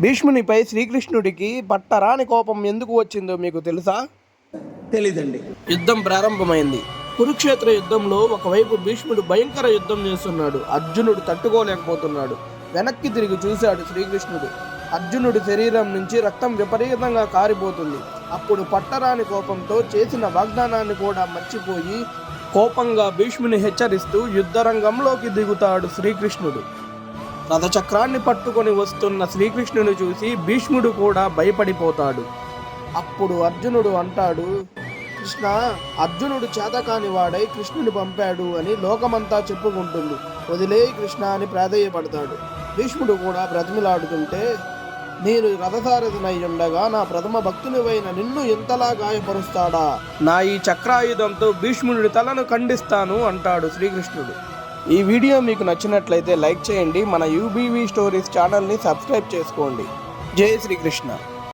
భీష్మునిపై శ్రీకృష్ణుడికి పట్టరాని కోపం ఎందుకు వచ్చిందో మీకు తెలుసా? తెలీదండి. యుద్ధం ప్రారంభమైంది. కురుక్షేత్ర యుద్ధంలో ఒకవైపు భీష్ముడు భయంకర యుద్ధం చేస్తున్నాడు. అర్జునుడు తట్టుకోలేకపోతున్నాడు. వెనక్కి తిరిగి చూశాడు శ్రీకృష్ణుడు. అర్జునుడి శరీరం నుంచి రక్తం విపరీతంగా కారిపోతుంది. అప్పుడు పట్టరాని కోపంతో చేసిన వాగ్దానాన్ని కూడా మర్చిపోయి కోపంగా భీష్ముని హెచ్చరిస్తూ యుద్ధరంగంలోకి దిగుతాడు శ్రీకృష్ణుడు. రథచక్రాన్ని పట్టుకొని వస్తున్న శ్రీకృష్ణుని చూసి భీష్ముడు కూడా భయపడిపోతాడు. అప్పుడు అర్జునుడు అంటాడు కృష్ణ అర్జునుడు చేతకాని వాడై కృష్ణుని పంపాడు అని లోకమంతా చెప్పుకుంటుంది. వదిలే కృష్ణ అని ప్రాధేయపడతాడు. భీష్ముడు కూడా బ్రతిమిలాడుతుంటే నేను రథసారథినై ఉండగా నా ప్రథమ భక్తునివైన నిన్ను ఎంతలా గాయపరుస్తాడా? నా ఈ చక్రాయుధంతో భీష్ముడి తలను ఖండిస్తాను అంటాడు శ్రీకృష్ణుడు. ఈ వీడియో మీకు నచ్చినట్లయితే లైక్ చేయండి. మన యూబీవీ స్టోరీస్ ఛానల్ని సబ్స్క్రైబ్ చేసుకోండి. జై శ్రీకృష్ణ.